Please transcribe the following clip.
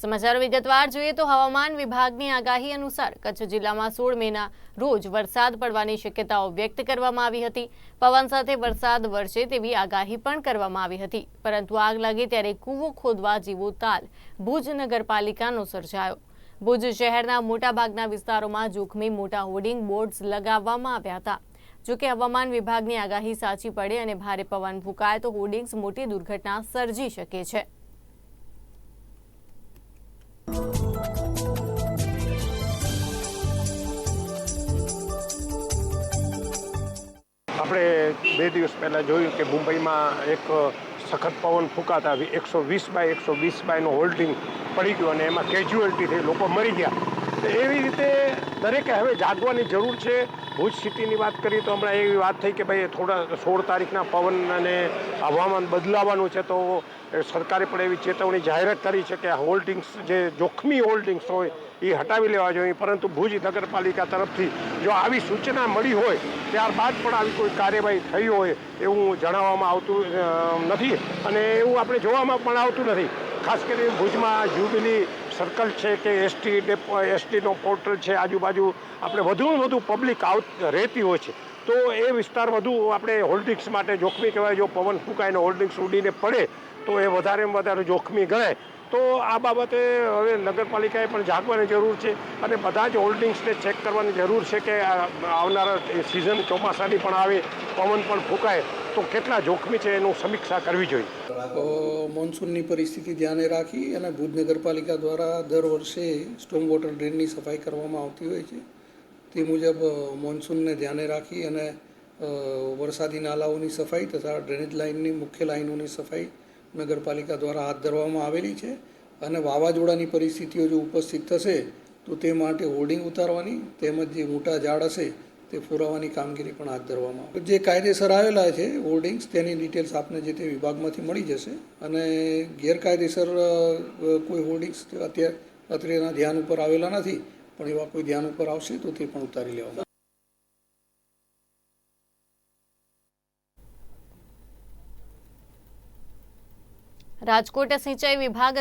સમાચારો વિગતવાર જોઈએ તો હવામાન વિભાગની આગાહી અનુસાર કચ્છ જિલ્લામાં સોળ મેના રોજ વરસાદ પડવાની શક્યતાઓ વ્યક્ત કરવામાં આવી હતી. પવન સાથે વરસાદ વરસે તેવી આગાહી પણ કરવામાં આવી હતી. પરંતુ આગ લાગે ત્યારે કૂવો ખોદવા જેવો તાલ ભુજ નગરપાલિકાનો સર્જાયો. ભુજ શહેરના મોટાભાગના વિસ્તારોમાં જોખમી મોટા હોર્ડિંગ બોર્ડ્સ લગાવવામાં આવ્યા હતા. જોકે હવામાન વિભાગની આગાહી સાચી પડે અને ભારે પવન ફૂંકાય તો હોર્ડિંગ્સ મોટી દુર્ઘટના સર્જી શકે છે. આપણે બે દિવસ પહેલાં જોયું કે મુંબઈમાં એક સખત પવન ફૂંકાતા એકસો વીસ બાય એકસો વીસ બાયનું હોલ્ડિંગ પડી ગયું અને એમાં કેજ્યુઅલ્ટી થઈ, લોકો મરી ગયા. એવી રીતે દરેકે હવે જાગવાની જરૂર છે. ભુજ સિટીની વાત કરીએ તો હમણાં એવી વાત થઈ કે ભાઈ થોડા સોળ તારીખના પવન અને હવામાન બદલાવાનું છે તો સરકારે પણ એવી ચેતવણી જાહેરાત કરી છે કે હોલ્ડિંગ્સ જે જોખમી હોલ્ડિંગ્સ હોય એ હટાવી લેવા જોઈએ. પરંતુ ભુજ નગરપાલિકા તરફથી જો આવી સૂચના મળી હોય, ત્યારબાદ પણ આવી કોઈ કાર્યવાહી થઈ હોય એવું જણાવવામાં આવતું નથી. અને એવું આપણે જોવામાં પણ આવતું નથી. ખાસ કરીને ભુજમાં જ્યુબિલી સર્કલ છે કે એસટી ડેપો એસટીનો પોર્ટલ છે, આજુબાજુ આપણે વધુમાં વધુ પબ્લિક આવ રહેતી હોય છે. તો એ વિસ્તાર વધુ આપણે હોલ્ડિંગ્સ માટે જોખમી કહેવાય. જો પવન ફૂંકાઈને હોલ્ડિંગ્સ ઉડીને પડે, તો એ વધારેમાં વધારે જોખમી ગણાય. તો આ બાબતે હવે નગરપાલિકાએ પણ જાગવાની જરૂર છે અને બધા જ હોલ્ડિંગ્સને ચેક કરવાની જરૂર છે કે આવનારા સિઝન ચોમાસાની પણ આવે, પવન પણ ફૂંકાય. તો કેટલા જોખમી છે એનું સમીક્ષા કરવી જોઈએ? મોન્સૂનની પરિસ્થિતિ ધ્યાને રાખી અને ભુજ નગરપાલિકા દ્વારા દર વર્ષે સ્ટોમ વોટર ડ્રેનની સફાઈ કરવામાં આવતી હોય છે. તે મુજબ મોન્સૂનને ધ્યાને રાખી અને વરસાદી નાલાઓની સફાઈ તથા ડ્રેનેજ લાઇનની, મુખ્ય લાઇનોની સફાઈ નગરપાલિકા દ્વારા હાથ ધરવામાં આવેલી છે અને વાવાઝોડાની પરિસ્થિતિઓ જો ઉપસ્થિત થશે, તો તે માટે હોર્ડિંગ ઉતારવાની તેમજ જે મોટા ઝાડ હશે તે ફોરાવવાની કામગીરી પણ હાથ ધરવામાં આવે. જે કાયદેસર આવેલા છે હોર્ડિંગ્સ, તેની ડિટેલ્સ આપને જે તે વિભાગમાંથી મળી જશે. અને ગેરકાયદેસર કોઈ હોર્ડિંગ્સ અત્યારે, અત્રેના ધ્યાન ઉપર આવેલા નથી, પણ એવા કોઈ ધ્યાન ઉપર આવશે તો તે પણ ઉતારી લેવામાં રાજકોટ સિંચાઈ વિભાગ